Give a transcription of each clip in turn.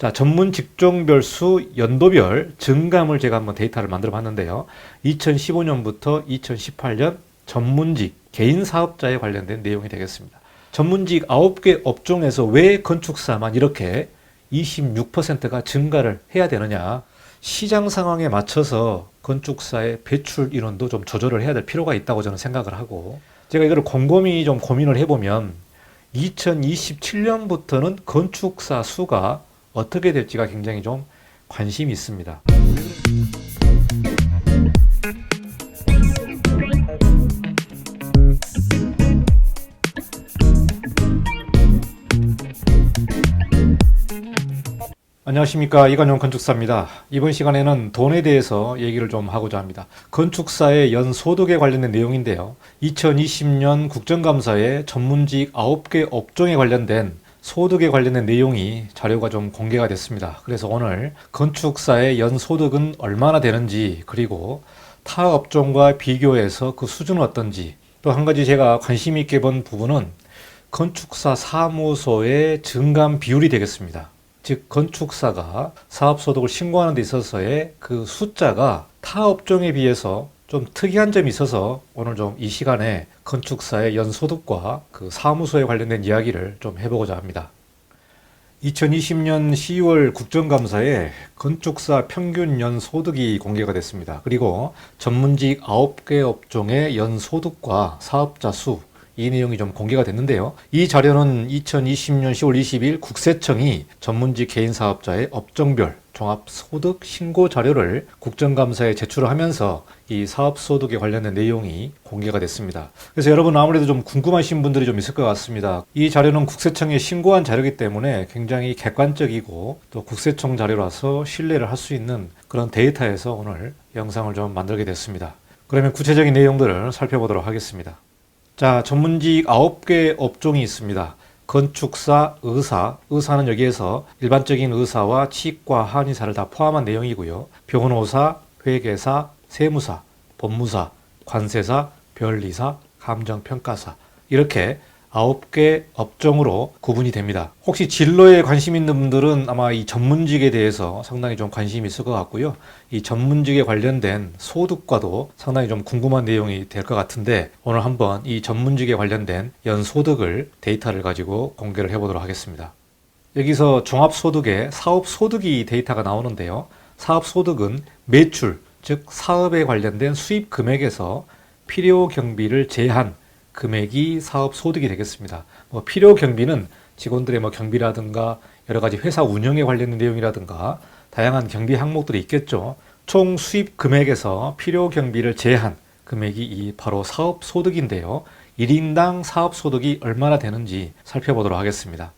자, 전문 직종별 수 연도별 증감을 제가 한번 데이터를 만들어 봤는데요. 2015년부터 2018년 전문직 개인 사업자에 관련된 내용이 되겠습니다. 전문직 9개 업종에서 왜 건축사만 이렇게 26%가 증가를 해야 되느냐? 시장 상황에 맞춰서 건축사의 배출 인원도 좀 조절을 해야 될 필요가 있다고 저는 생각을 하고 제가 이거를 곰곰이 좀 고민을 해보면 2027년부터는 건축사 수가 어떻게 될지가 굉장히 좀 관심이 있습니다. 안녕하십니까 이관용 건축사입니다. 이번 시간에는 돈에 대해서 얘기를 좀 하고자 합니다. 건축사의 연소득에 관련된 내용인데요. 2020년 국정감사에 전문직 9개 업종에 관련된 소득에 관련된 내용이 자료가 좀 공개가 됐습니다. 그래서 오늘 건축사의 연 소득은 얼마나 되는지 그리고 타 업종과 비교해서 그 수준은 어떤지 또 한 가지 제가 관심 있게 본 부분은 건축사 사무소의 증감 비율이 되겠습니다. 즉 건축사가 사업 소득을 신고하는 데 있어서의 그 숫자가 타 업종에 비해서 좀 특이한 점이 있어서 오늘 좀 이 시간에 건축사의 연소득과 그 사무소에 관련된 이야기를 좀 해보고자 합니다. 2020년 10월 국정감사에 건축사 평균 연소득이 공개가 됐습니다. 그리고 전문직 9개 업종의 연소득과 사업자 수, 이 내용이 좀 공개가 됐는데요. 이 자료는 2020년 10월 20일 국세청이 전문직 개인 사업자의 업종별 종합 소득 신고 자료를 국정감사에 제출하면서 이 사업 소득에 관련된 내용이 공개가 됐습니다. 그래서 여러분 아무래도 좀 궁금하신 분들이 좀 있을 것 같습니다. 이 자료는 국세청에 신고한 자료이기 때문에 굉장히 객관적이고 또 국세청 자료라서 신뢰를 할 수 있는 그런 데이터에서 오늘 영상을 좀 만들게 됐습니다. 그러면 구체적인 내용들을 살펴보도록 하겠습니다. 자, 전문직 9개 업종이 있습니다. 건축사, 의사, 의사는 여기에서 일반적인 의사와 치과, 한의사를 다 포함한 내용이고요. 변호사, 회계사, 세무사, 법무사, 관세사, 변리사, 감정평가사 이렇게 아홉 개 업종으로 구분이 됩니다. 혹시 진로에 관심 있는 분들은 아마 이 전문직에 대해서 상당히 좀 관심이 있을 것 같고요. 이 전문직에 관련된 소득과도 상당히 좀 궁금한 내용이 될 것 같은데 오늘 한번 이 전문직에 관련된 연소득을 데이터를 가지고 공개를 해보도록 하겠습니다. 여기서 종합소득에 사업소득이 데이터가 나오는데요. 사업소득은 매출, 즉 사업에 관련된 수입 금액에서 필요 경비를 제한 금액이 사업 소득이 되겠습니다. 뭐 필요 경비는 직원들의 뭐 경비라든가 여러 가지 회사 운영에 관련된 내용이라든가 다양한 경비 항목들이 있겠죠. 총 수입 금액에서 필요 경비를 제한 금액이 이 바로 사업 소득인데요. 1인당 사업 소득이 얼마나 되는지 살펴보도록 하겠습니다.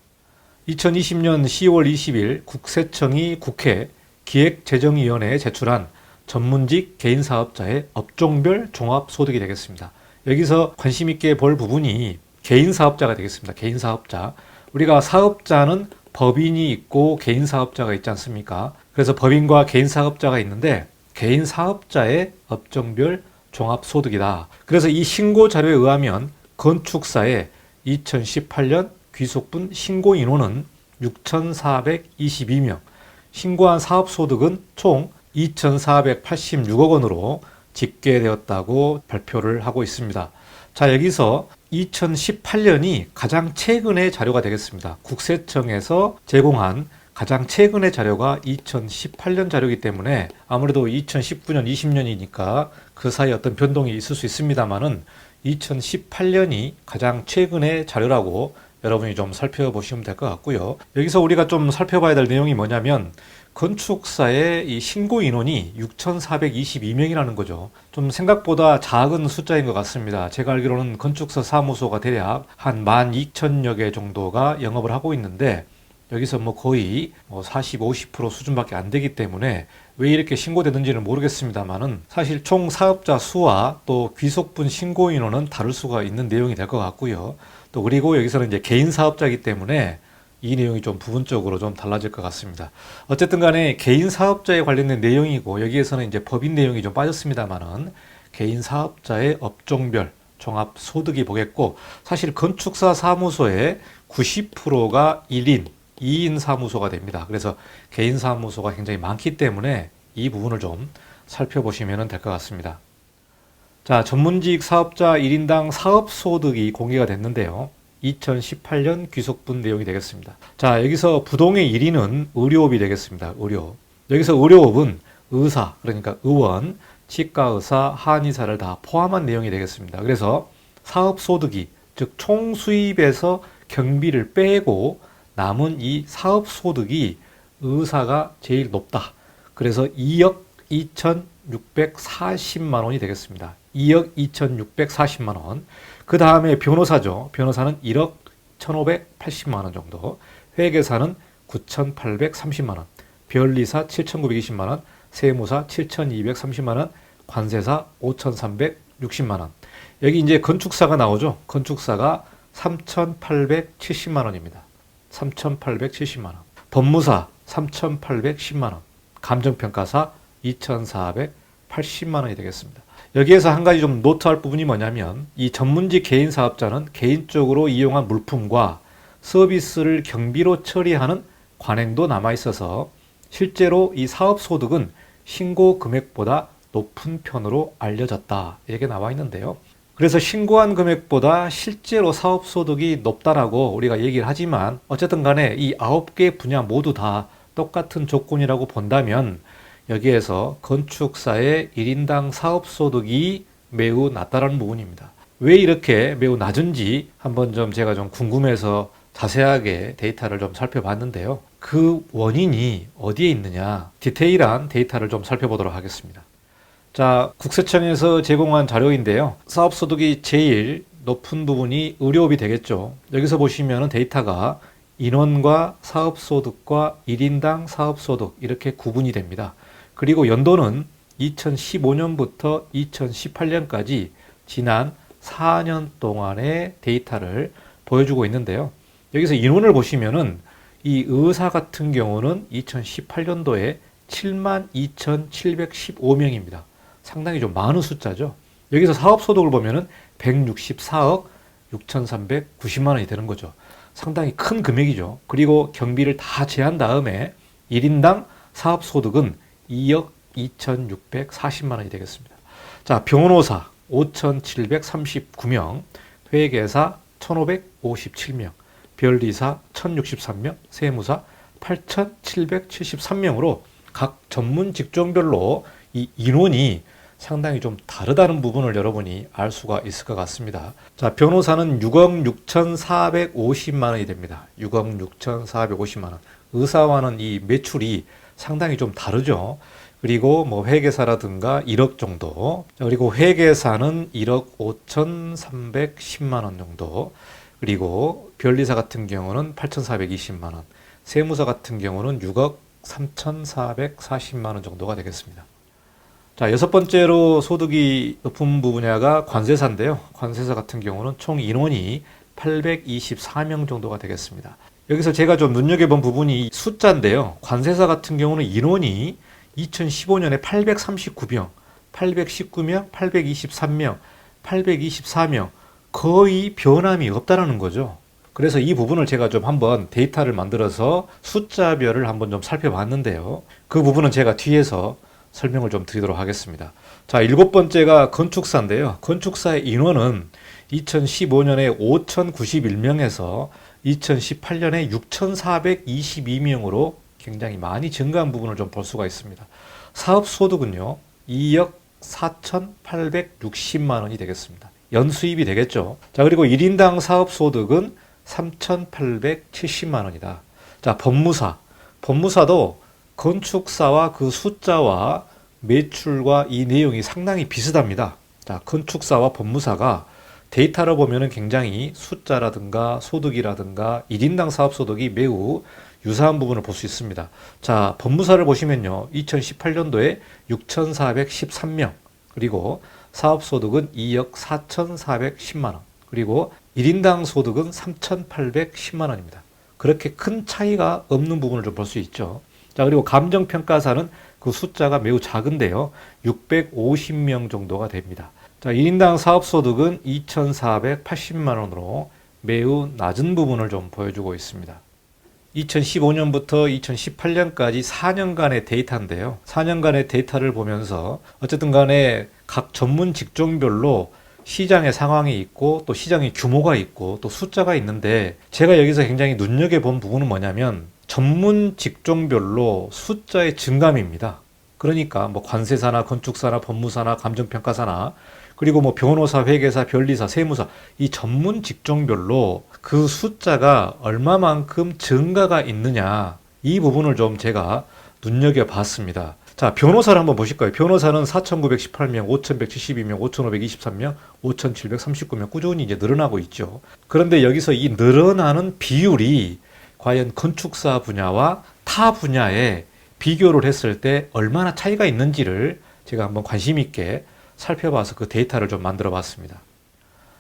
2020년 10월 20일 국세청이 국회 기획재정위원회에 제출한 전문직 개인 사업자의 업종별 종합 소득이 되겠습니다. 여기서 관심 있게 볼 부분이 개인 사업자가 되겠습니다. 개인 사업자. 우리가 사업자는 법인이 있고 개인 사업자가 있지 않습니까? 그래서 법인과 개인 사업자가 있는데 개인 사업자의 업종별 종합 소득이다. 그래서 이 신고 자료에 의하면 건축사의 2018년 귀속분 신고 인원은 6,422명, 신고한 사업 소득은 총 2,486억 원으로 집계되었다고 발표를 하고 있습니다. 자, 여기서 2018년이 가장 최근의 자료가 되겠습니다. 국세청에서 제공한 가장 최근의 자료가 2018년 자료이기 때문에 아무래도 2019년, 20년이니까 그 사이에 어떤 변동이 있을 수 있습니다만은 2018년이 가장 최근의 자료라고 여러분이 좀 살펴보시면 될 것 같고요. 여기서 우리가 좀 살펴봐야 될 내용이 뭐냐면 건축사의 이 신고 인원이 6,422명이라는 거죠. 좀 생각보다 작은 숫자인 것 같습니다. 제가 알기로는 건축사 사무소가 대략 한 12,000여 개 정도가 영업을 하고 있는데 여기서 뭐 거의 뭐 40, 50% 수준밖에 안 되기 때문에 왜 이렇게 신고되는지는 모르겠습니다만은 사실 총 사업자 수와 또 귀속분 신고 인원은 다를 수가 있는 내용이 될 것 같고요. 또 그리고 여기서는 이제 개인 사업자이기 때문에 이 내용이 좀 부분적으로 좀 달라질 것 같습니다. 어쨌든 간에 개인 사업자에 관련된 내용이고 여기에서는 이제 법인 내용이 좀 빠졌습니다만은 개인 사업자의 업종별 종합 소득이 보겠고 사실 건축사 사무소의 90%가 1인 2인 사무소가 됩니다. 그래서 개인 사무소가 굉장히 많기 때문에 이 부분을 좀 살펴보시면 될 것 같습니다. 자, 전문직 사업자 1인당 사업 소득이 공개가 됐는데요. 2018년 귀속분 내용이 되겠습니다. 자, 여기서 부동의 1위는 의료업이 되겠습니다. 의료. 여기서 의료업은 의사, 그러니까 의원, 치과의사, 한의사를 다 포함한 내용이 되겠습니다. 그래서 사업 소득이, 즉 총 수입에서 경비를 빼고 남은 이 사업 소득이 의사가 제일 높다. 그래서 2억 2,640만 원이 되겠습니다. 2억 2,640만 원. 그 다음에 변호사죠. 변호사는 1억 1,580만 원 정도. 회계사는 9,830만 원. 변리사 7,920만 원. 세무사 7,230만 원. 관세사 5,360만 원. 여기 이제 건축사가 나오죠. 건축사가 3,870만 원입니다. 3,870만 원. 법무사 3,810만 원. 감정평가사 2,480만 원이 되겠습니다. 여기에서 한 가지 좀 노트할 부분이 뭐냐면 이 전문직 개인 사업자는 개인적으로 이용한 물품과 서비스를 경비로 처리하는 관행도 남아 있어서 실제로 이 사업 소득은 신고 금액보다 높은 편으로 알려졌다. 이렇게 나와 있는데요. 그래서 신고한 금액보다 실제로 사업 소득이 높다라고 우리가 얘기를 하지만 어쨌든 간에 이 아홉 개 분야 모두 다 똑같은 조건이라고 본다면 여기에서 건축사의 1인당 사업 소득이 매우 낮다라는 부분입니다. 왜 이렇게 매우 낮은지 한번 좀 제가 좀 궁금해서 자세하게 데이터를 좀 살펴봤는데요. 그 원인이 어디에 있느냐 디테일한 데이터를 좀 살펴보도록 하겠습니다. 자, 국세청에서 제공한 자료인데요. 사업소득이 제일 높은 부분이 의료업이 되겠죠. 여기서 보시면 데이터가 인원과 사업소득과 1인당 사업소득 이렇게 구분이 됩니다. 그리고 연도는 2015년부터 2018년까지 지난 4년 동안의 데이터를 보여주고 있는데요. 여기서 인원을 보시면은 이 의사 같은 경우는 2018년도에 72,715명입니다. 상당히 좀 많은 숫자죠. 여기서 사업소득을 보면은 164억 6,390만 원이 되는 거죠. 상당히 큰 금액이죠. 그리고 경비를 다 제한 다음에 1인당 사업소득은 2억 2,640만 원이 되겠습니다. 자, 변호사 5,739명, 회계사 1,557명, 변리사 1,063명, 세무사 8,773명으로 각 전문 직종별로 이 인원이 상당히 좀 다르다는 부분을 여러분이 알 수가 있을 것 같습니다. 자, 변호사는 6억 6,450만 원이 됩니다. 6억 6,450만 원. 의사와는 이 매출이 상당히 좀 다르죠. 그리고 뭐 회계사라든가 1억 정도. 그리고 회계사는 1억 5,310만 원 정도. 그리고 변리사 같은 경우는 8,420만 원. 세무사 같은 경우는 6억 3,440만 원 정도가 되겠습니다. 자, 여섯 번째로 소득이 높은 분야가 관세사인데요. 관세사 같은 경우는 총 인원이 824명 정도가 되겠습니다. 여기서 제가 좀 눈여겨본 부분이 숫자인데요. 관세사 같은 경우는 인원이 2015년에 839명, 819명, 823명, 824명 거의 변함이 없다라는 거죠. 그래서 이 부분을 제가 좀 한번 데이터를 만들어서 숫자별을 한번 좀 살펴봤는데요. 그 부분은 제가 뒤에서 설명을 좀 드리도록 하겠습니다. 자, 일곱 번째가 건축사인데요. 건축사의 인원은 2015년에 5,091명에서 2018년에 6,422명으로 굉장히 많이 증가한 부분을 좀 볼 수가 있습니다. 사업 소득은요, 2억 4,860만 원이 되겠습니다. 연수입이 되겠죠. 자, 그리고 1인당 사업 소득은 3,870만 원이다. 자, 법무사. 법무사도 건축사와 그 숫자와 매출과 이 내용이 상당히 비슷합니다. 자, 건축사와 법무사가 데이터를 보면은 굉장히 숫자라든가 소득이라든가 1인당 사업 소득이 매우 유사한 부분을 볼 수 있습니다. 자, 법무사를 보시면요. 2018년도에 6,413명, 그리고 사업 소득은 2억 4,410만 원, 그리고 1인당 소득은 3,810만 원입니다. 그렇게 큰 차이가 없는 부분을 좀 볼 수 있죠. 자, 그리고 감정평가사는 그 숫자가 매우 작은데요. 650명 정도가 됩니다. 자, 1인당 사업소득은 2,480만 원으로 매우 낮은 부분을 좀 보여주고 있습니다. 2015년부터 2018년까지 4년간의 데이터인데요. 4년간의 데이터를 보면서 어쨌든 간에 각 전문 직종별로 시장의 상황이 있고 또 시장의 규모가 있고 또 숫자가 있는데 제가 여기서 굉장히 눈여겨본 부분은 뭐냐면 전문 직종별로 숫자의 증감입니다. 그러니까 뭐 관세사나 건축사나 법무사나 감정평가사나 그리고 뭐 변호사, 회계사, 변리사, 세무사 이 전문 직종별로 그 숫자가 얼마만큼 증가가 있느냐 이 부분을 좀 제가 눈여겨 봤습니다. 자, 변호사를 한번 보실까요? 변호사는 4,918명, 5,172명, 5,523명, 5,739명 꾸준히 이제 늘어나고 있죠. 그런데 여기서 이 늘어나는 비율이 과연 건축사 분야와 타 분야에 비교를 했을 때 얼마나 차이가 있는지를 제가 한번 관심 있게 살펴봐서 그 데이터를 좀 만들어 봤습니다.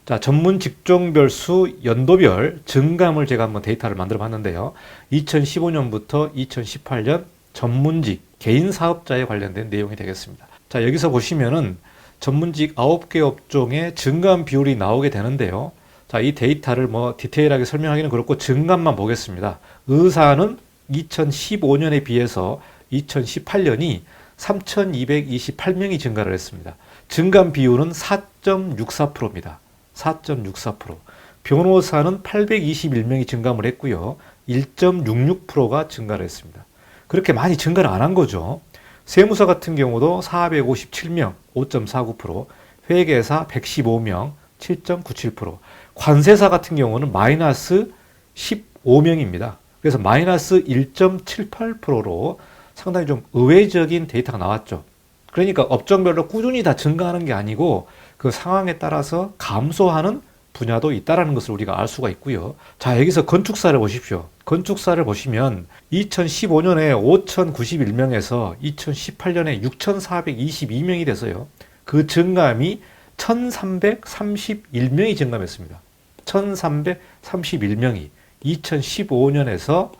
자, 전문 직종별 수 연도별 증감을 제가 한번 데이터를 만들어 봤는데요. 2015년부터 2018년 전문직 개인 사업자에 관련된 내용이 되겠습니다. 자, 여기서 보시면은 전문직 9개 업종의 증감 비율이 나오게 되는데요. 자, 이 데이터를 뭐 디테일하게 설명하기는 그렇고 증감만 보겠습니다. 의사는 2015년에 비해서 2018년이 3,228명이 증가를 했습니다. 증감 비율은 4.64%입니다. 4.64%. 변호사는 821명이 증감을 했고요. 1.66%가 증가를 했습니다. 그렇게 많이 증가를 안 한 거죠. 세무사 같은 경우도 457명, 5.49%, 회계사 115명, 7.97%, 관세사 같은 경우는 마이너스 15명입니다. 그래서 마이너스 1.78%로 상당히 좀 의외적인 데이터가 나왔죠. 그러니까 업종별로 꾸준히 다 증가하는 게 아니고 그 상황에 따라서 감소하는 분야도 있다라는 것을 우리가 알 수가 있고요. 자, 여기서 건축사를 보십시오. 건축사를 보시면 2015년에 5,091명에서 2018년에 6,422명이 돼서요. 그 증감이 1,331명이 증감했습니다. 1,331명이 2015년에서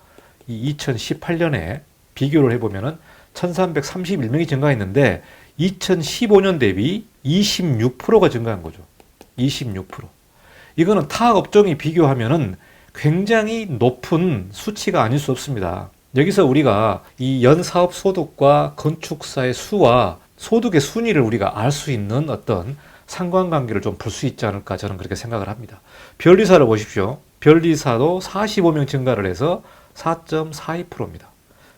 2018년에 비교를 해보면은 1331명이 증가했는데 2015년 대비 26%가 증가한 거죠. 26%. 이거는 타 업종이 비교하면은 굉장히 높은 수치가 아닐 수 없습니다. 여기서 우리가 이 연사업 소득과 건축사의 수와 소득의 순위를 우리가 알 수 있는 어떤 상관관계를 좀 볼 수 있지 않을까 저는 그렇게 생각을 합니다. 변리사를 보십시오. 변리사도 45명 증가를 해서 4.42%입니다.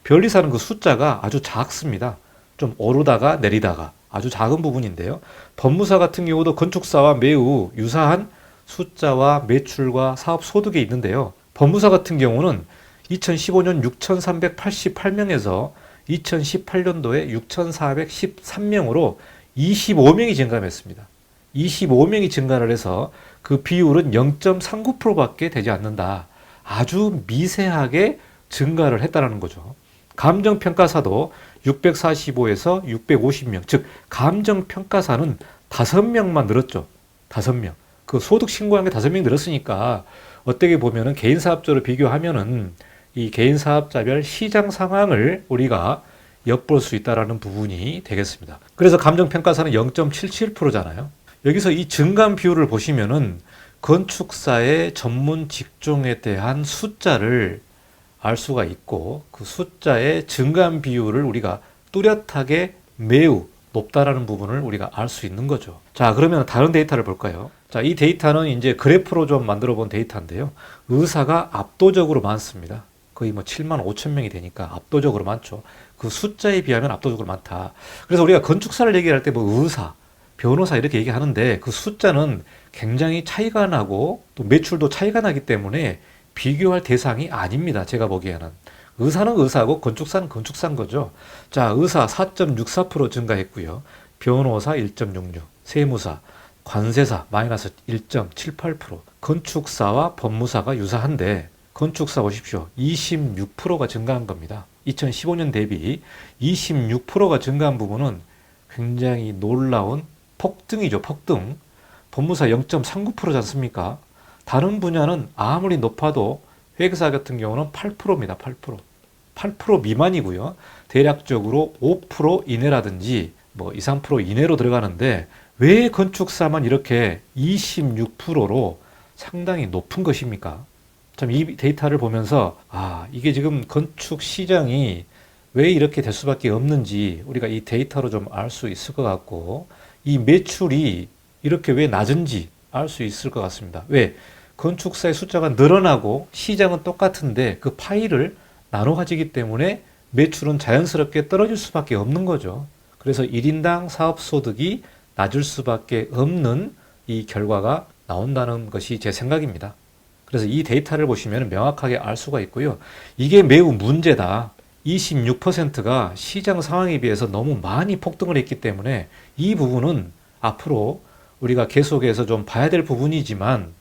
변리사는 그 숫자가 아주 작습니다. 좀 오르다가 내리다가 아주 작은 부분인데요. 법무사 같은 경우도 건축사와 매우 유사한 숫자와 매출과 사업 소득에 있는데요. 법무사 같은 경우는 2015년 6,388명에서 2018년도에 6,413명으로 25명이 증감했습니다. 25명이 증가를 해서 그 비율은 0.39%밖에 되지 않는다. 아주 미세하게 증가를 했다라는 거죠. 감정평가사도 645에서 650명, 즉 감정평가사는 5명만 늘었죠. 5명. 그 소득 신고한 게 5명 늘었으니까 어떻게 보면은 개인 사업자로 비교하면은 이 개인 사업자별 시장 상황을 우리가 엿볼 수 있다라는 부분이 되겠습니다. 그래서 감정평가사는 0.77%잖아요. 여기서 이 증감 비율을 보시면은 건축사의 전문 직종에 대한 숫자를 알 수가 있고 그 숫자의 증감 비율을 우리가 뚜렷하게 매우 높다라는 부분을 우리가 알 수 있는 거죠. 자, 그러면 다른 데이터를 볼까요? 자, 이 데이터는 이제 그래프로 좀 만들어 본 데이터인데요. 의사가 압도적으로 많습니다. 거의 뭐 7만 5천 명이 되니까 압도적으로 많죠. 그 숫자에 비하면 압도적으로 많다. 그래서 우리가 건축사를 얘기할 때 뭐 의사, 변호사 이렇게 얘기하는데 그 숫자는 굉장히 차이가 나고 또 매출도 차이가 나기 때문에 비교할 대상이 아닙니다. 제가 보기에는. 의사는 의사고 건축사는 건축사인 거죠. 자, 의사 4.64% 증가했고요. 변호사 1.66, 세무사, 관세사 마이너스 1.78%, 건축사와 법무사가 유사한데 건축사 보십시오. 26%가 증가한 겁니다. 2015년 대비 26%가 증가한 부분은 굉장히 놀라운 폭등이죠, 폭등. 법무사 0.39%지 않습니까? 다른 분야는 아무리 높아도 회계사 같은 경우는 8%입니다. 8%. 8% 미만이고요. 대략적으로 5% 이내라든지 뭐 2, 3% 이내로 들어가는데 왜 건축사만 이렇게 26%로 상당히 높은 것입니까? 참 이 데이터를 보면서 아, 이게 지금 건축 시장이 왜 이렇게 될 수밖에 없는지 우리가 이 데이터로 좀 알 수 있을 것 같고 이 매출이 이렇게 왜 낮은지 알 수 있을 것 같습니다. 왜? 건축사의 숫자가 늘어나고 시장은 똑같은데 그 파일을 나눠 가지기 때문에 매출은 자연스럽게 떨어질 수밖에 없는 거죠. 그래서 1인당 사업 소득이 낮을 수밖에 없는 이 결과가 나온다는 것이 제 생각입니다. 그래서 이 데이터를 보시면 명확하게 알 수가 있고요. 이게 매우 문제다. 26%가 시장 상황에 비해서 너무 많이 폭등을 했기 때문에 이 부분은 앞으로 우리가 계속해서 좀 봐야 될 부분이지만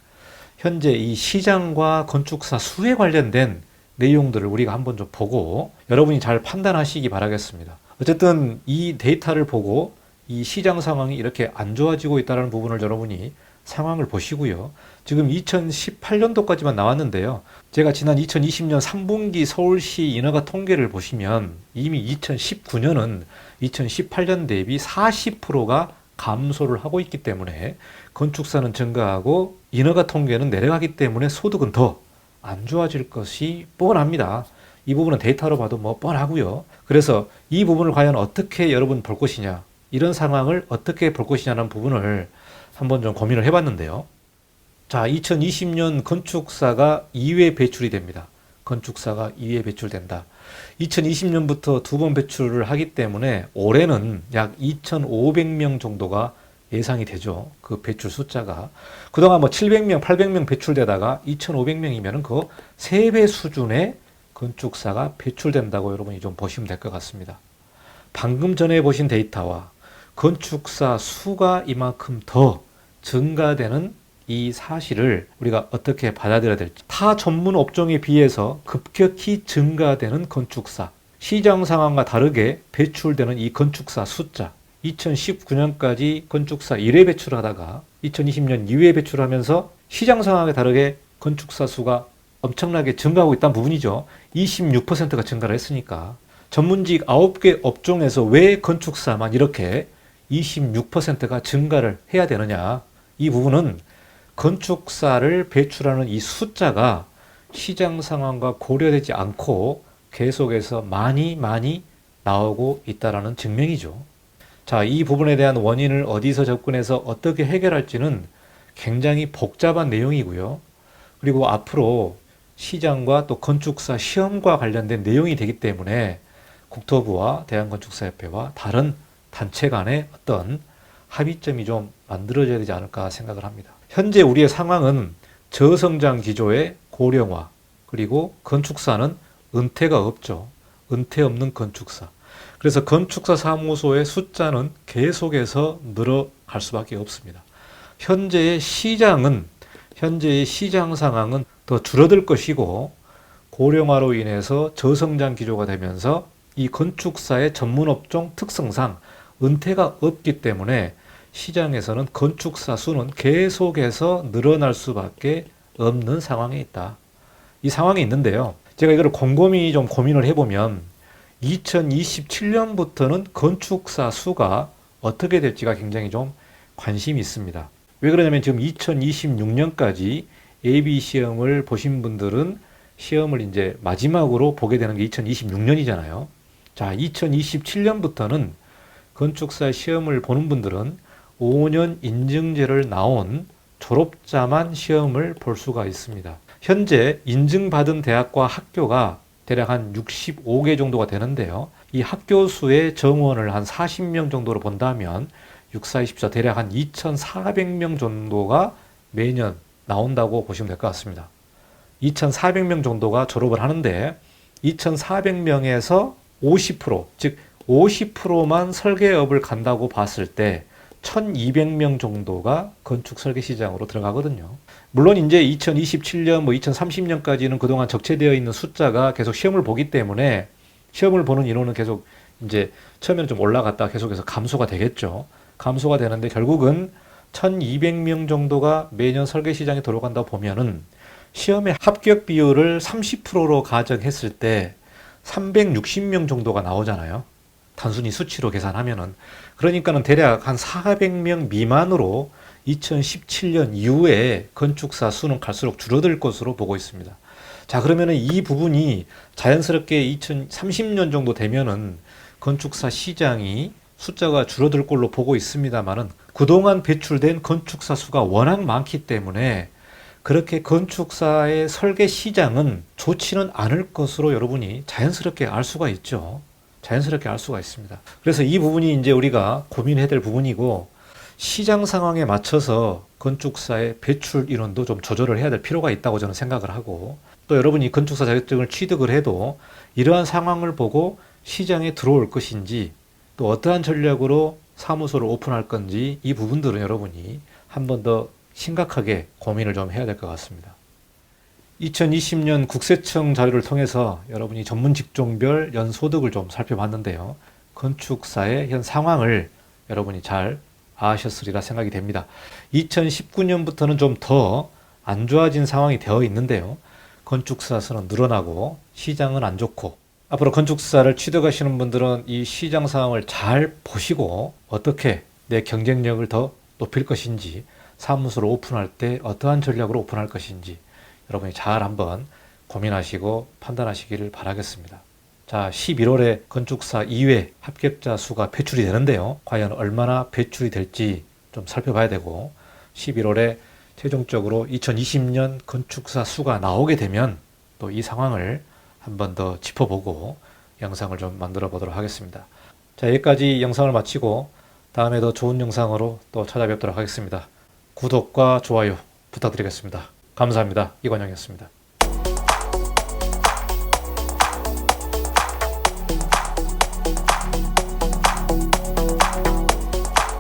현재 이 시장과 건축사 수에 관련된 내용들을 우리가 한번 좀 보고 여러분이 잘 판단하시기 바라겠습니다. 어쨌든 이 데이터를 보고 이 시장 상황이 이렇게 안 좋아지고 있다는 부분을 여러분이 상황을 보시고요. 지금 2018년도까지만 나왔는데요. 제가 지난 2020년 3분기 서울시 인허가 통계를 보시면 이미 2019년은 2018년 대비 40%가 감소를 하고 있기 때문에 건축사는 증가하고 인허가 통계는 내려가기 때문에 소득은 더 안 좋아질 것이 뻔합니다. 이 부분은 데이터로 봐도 뭐 뻔하고요. 그래서 이 부분을 과연 어떻게 여러분 볼 것이냐, 이런 상황을 어떻게 볼 것이냐는 부분을 한번 좀 고민을 해봤는데요. 자, 2020년 건축사가 2회 배출이 됩니다. 건축사가 2회 배출된다. 2020년부터 두 번 배출을 하기 때문에 올해는 약 2,500명 정도가 예상이 되죠. 그 배출 숫자가. 그동안 뭐 700명, 800명 배출되다가 2,500명이면은 그 3배 수준의 건축사가 배출된다고 여러분이 좀 보시면 될 것 같습니다. 방금 전에 보신 데이터와 건축사 수가 이만큼 더 증가되는 이 사실을 우리가 어떻게 받아들여야 될지 타 전문 업종에 비해서 급격히 증가되는 건축사 시장 상황과 다르게 배출되는 이 건축사 숫자 2019년까지 건축사 1회 배출하다가 2020년 2회 배출하면서 시장 상황에 다르게 건축사 수가 엄청나게 증가하고 있다는 부분이죠. 26%가 증가를 했으니까 전문직 9개 업종에서 왜 건축사만 이렇게 26%가 증가를 해야 되느냐. 이 부분은 건축사를 배출하는 이 숫자가 시장 상황과 고려되지 않고 계속해서 많이 많이 나오고 있다라는 증명이죠. 자, 이 부분에 대한 원인을 어디서 접근해서 어떻게 해결할지는 굉장히 복잡한 내용이고요. 그리고 앞으로 시장과 또 건축사 시험과 관련된 내용이 되기 때문에 국토부와 대한건축사협회와 다른 단체 간의 어떤 합의점이 좀 만들어져야 되지 않을까 생각을 합니다. 현재 우리의 상황은 저성장 기조의 고령화, 그리고 건축사는 은퇴가 없죠. 은퇴 없는 건축사. 그래서 건축사 사무소의 숫자는 계속해서 늘어갈 수밖에 없습니다. 현재의 시장은, 현재의 시장 상황은 더 줄어들 것이고, 고령화로 인해서 저성장 기조가 되면서 이 건축사의 전문 업종 특성상 은퇴가 없기 때문에 시장에서는 건축사 수는 계속해서 늘어날 수밖에 없는 상황에 있다. 이 상황이 있는데요. 제가 이걸 곰곰이 좀 고민을 해보면 2027년부터는 건축사 수가 어떻게 될지가 굉장히 좀 관심이 있습니다. 왜 그러냐면 지금 2026년까지 AB 시험을 보신 분들은 시험을 이제 마지막으로 보게 되는 게 2026년이잖아요. 자, 2027년부터는 건축사 시험을 보는 분들은 5년 인증제를 나온 졸업자만 시험을 볼 수가 있습니다. 현재 인증받은 대학과 학교가 대략 한 65개 정도가 되는데요. 이 학교 수의 정원을 한 40명 정도로 본다면 6, 4, 24 대략 한 2,400명 정도가 매년 나온다고 보시면 될 것 같습니다. 2,400명 정도가 졸업을 하는데 2,400명에서 50%, 즉 50%만 설계업을 간다고 봤을 때 1200명 정도가 건축 설계 시장으로 들어가거든요. 물론 이제 2027년 뭐 2030년까지는 그동안 적체되어 있는 숫자가 계속 시험을 보기 때문에 시험을 보는 인원은 계속 이제 처음에는 좀 올라갔다 계속해서 감소가 되겠죠. 감소가 되는데 결국은 1200명 정도가 매년 설계 시장에 들어간다 보면은 시험의 합격 비율을 30%로 가정했을 때 360명 정도가 나오잖아요. 단순히 수치로 계산하면은 그러니까는 대략 한 400명 미만으로 2017년 이후에 건축사 수는 갈수록 줄어들 것으로 보고 있습니다. 자, 그러면은 이 부분이 자연스럽게 2030년 정도 되면은 건축사 시장이 숫자가 줄어들 걸로 보고 있습니다만은 그동안 배출된 건축사 수가 워낙 많기 때문에 그렇게 건축사의 설계 시장은 좋지는 않을 것으로 여러분이 자연스럽게 알 수가 있죠. 자연스럽게 알 수가 있습니다. 그래서 이 부분이 이제 우리가 고민해야 될 부분이고 시장 상황에 맞춰서 건축사의 배출 인원도 좀 조절을 해야 될 필요가 있다고 저는 생각을 하고 또 여러분이 건축사 자격증을 취득을 해도 이러한 상황을 보고 시장에 들어올 것인지 또 어떠한 전략으로 사무소를 오픈할 건지 이 부분들은 여러분이 한 번 더 심각하게 고민을 좀 해야 될 것 같습니다. 2020년 국세청 자료를 통해서 여러분이 전문 직종별 연 소득을 좀 살펴봤는데요. 건축사의 현 상황을 여러분이 잘 아셨으리라 생각이 됩니다. 2019년부터는 좀 더 안 좋아진 상황이 되어 있는데요. 건축사 수는 늘어나고 시장은 안 좋고 앞으로 건축사를 취득하시는 분들은 이 시장 상황을 잘 보시고 어떻게 내 경쟁력을 더 높일 것인지 사무소를 오픈할 때 어떠한 전략으로 오픈할 것인지 여러분이 잘 한번 고민하시고 판단하시기를 바라겠습니다. 자, 11월에 건축사 2회 합격자 수가 배출이 되는데요. 과연 얼마나 배출이 될지 좀 살펴봐야 되고 11월에 최종적으로 2020년 건축사 수가 나오게 되면 또 이 상황을 한 번 더 짚어보고 영상을 좀 만들어 보도록 하겠습니다. 자, 여기까지 영상을 마치고 다음에 더 좋은 영상으로 또 찾아뵙도록 하겠습니다. 구독과 좋아요 부탁드리겠습니다. 감사합니다. 이관영이었습니다.